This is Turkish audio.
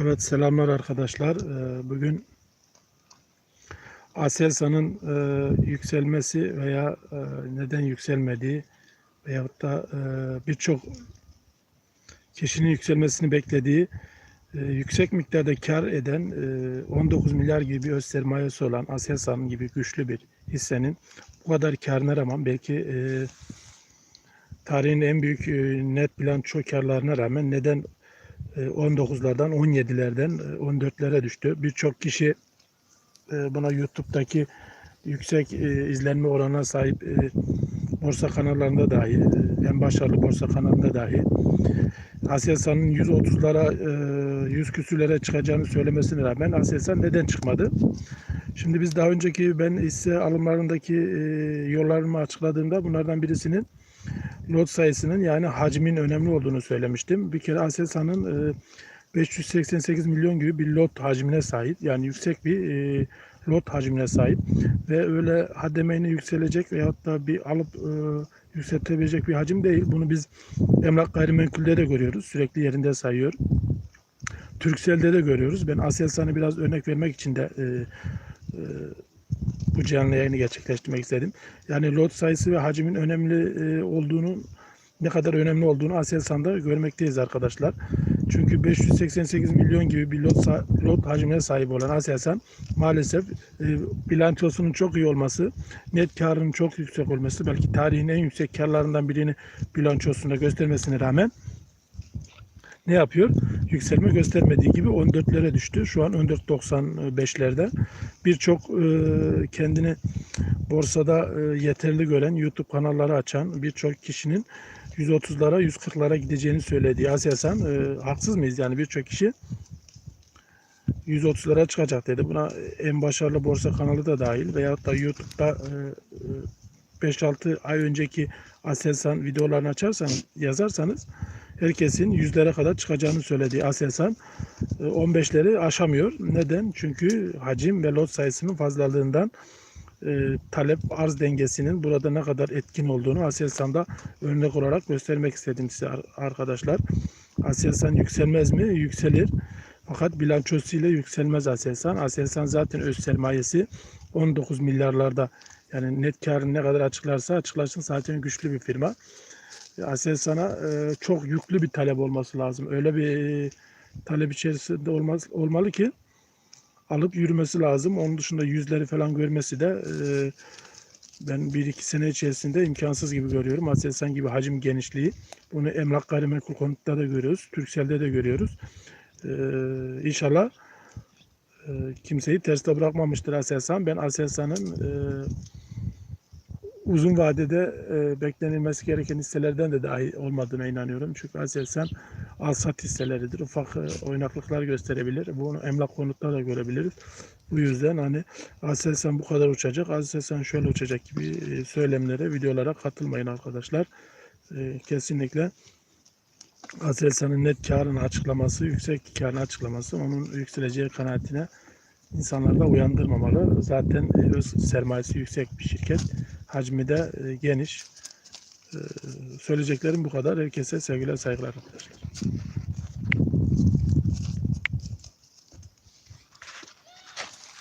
Evet selamlar arkadaşlar. Ee, Bugün Aselsan'ın e, yükselmesi veya e, neden yükselmediği veyahut da e, birçok kişinin yükselmesini beklediği yüksek miktarda kar eden e, 19 milyar gibi öz sermayesi olan Aselsan gibi güçlü bir hissenin bu kadar karına rağmen belki tarihin en büyük net bilanço karlarına rağmen neden 19'lardan 17'lerden e, 14'lere düştü. Birçok kişi e, buna YouTube'daki yüksek e, izlenme oranına sahip e, borsa kanallarında dahi, e, en başarılı borsa kanalında dahi Aselsan'ın 130'lara, e, 100 küsürlere çıkacağını söylemesine rağmen Aselsan neden çıkmadı? Şimdi biz daha önceki ben hisse alımlarındaki e, yollarımı açıkladığımda bunlardan birisinin lot sayısının yani hacmin önemli olduğunu söylemiştim. Bir kere Aselsan'ın e, 588 milyon gibi bir lot hacmine sahip. Yani yüksek bir e, lot hacmine sahip. Ve öyle hademeyle yükselecek veyahut da bir alıp e, yükseltebilecek bir hacim değil. Bunu biz emlak gayrimenkulde de görüyoruz. Sürekli yerinde sayıyor. Türksel'de de görüyoruz. Ben Aselsan'ı biraz örnek vermek için de e, e, bu canlı yayını gerçekleştirmek istedim. Yani lot sayısı ve hacmin önemli e, olduğunu ne kadar önemli olduğunu Aselsan'da görmekteyiz arkadaşlar. Çünkü 588 milyon gibi bir lot, lot hacmine sahip olan Aselsan maalesef e, bilançosunun çok iyi olması, net karının çok yüksek olması, belki tarihin en yüksek karlarından birini bilançosunda göstermesine rağmen ne yapıyor? Yükselme göstermediği gibi 14'lere düştü. Şu an 14.95'lerde. Birçok e, kendini borsada e, yeterli gören YouTube kanalları açan birçok kişinin 130'lara 140'lara gideceğini söylediği Aselsan e, haksız mıyız? Yani birçok kişi 130'lara çıkacak dedi. Buna en başarılı borsa kanalı da dahil veyahut da YouTube'da e, e, 5-6 ay önceki Aselsan videolarını açarsanız yazarsanız herkesin yüzlere kadar çıkacağını söylediği Aselsan e, 15'leri aşamıyor. Neden? Çünkü hacim ve lot sayısının fazlalığından e, talep arz dengesinin burada ne kadar etkin olduğunu Aselsan'da örnek olarak göstermek istedim size ar- arkadaşlar. Aselsan yükselmez mi? Yükselir. Fakat bilançosuyla yükselmez Aselsan. Aselsan zaten öz sermayesi 19 milyarlarda. Yani net karını ne kadar açıklarsa açıklasın zaten güçlü bir firma. Aselsan'a e, çok yüklü bir talep olması lazım. Öyle bir e, talep içerisinde olmaz, olmalı ki alıp yürümesi lazım. Onun dışında yüzleri falan görmesi de e, ben bir iki sene içerisinde imkansız gibi görüyorum. Aselsan gibi hacim genişliği. Bunu emlak gayrimenkul konutta da görüyoruz. Türksel'de de görüyoruz. E, inşallah e, kimseyi terste bırakmamıştır Aselsan. Ben Aselsan'ın e, uzun vadede e, beklenilmesi gereken hisselerden de dahi olmadığına inanıyorum. Çünkü Aselsan alsat hisseleridir. Ufak e, oynaklıklar gösterebilir. Bunu emlak konutta da görebiliriz. Bu yüzden hani Aselsan bu kadar uçacak, Aselsan şöyle uçacak gibi e, söylemlere, videolara katılmayın arkadaşlar. E, kesinlikle Aselsan'ın net karını açıklaması, yüksek karını açıklaması onun yükseleceği kanaatine insanları da uyandırmamalı. Zaten öz sermayesi yüksek bir şirket. Hacmi de e, geniş. E, söyleyeceklerim bu kadar. Herkese sevgiler, saygılar arkadaşlar.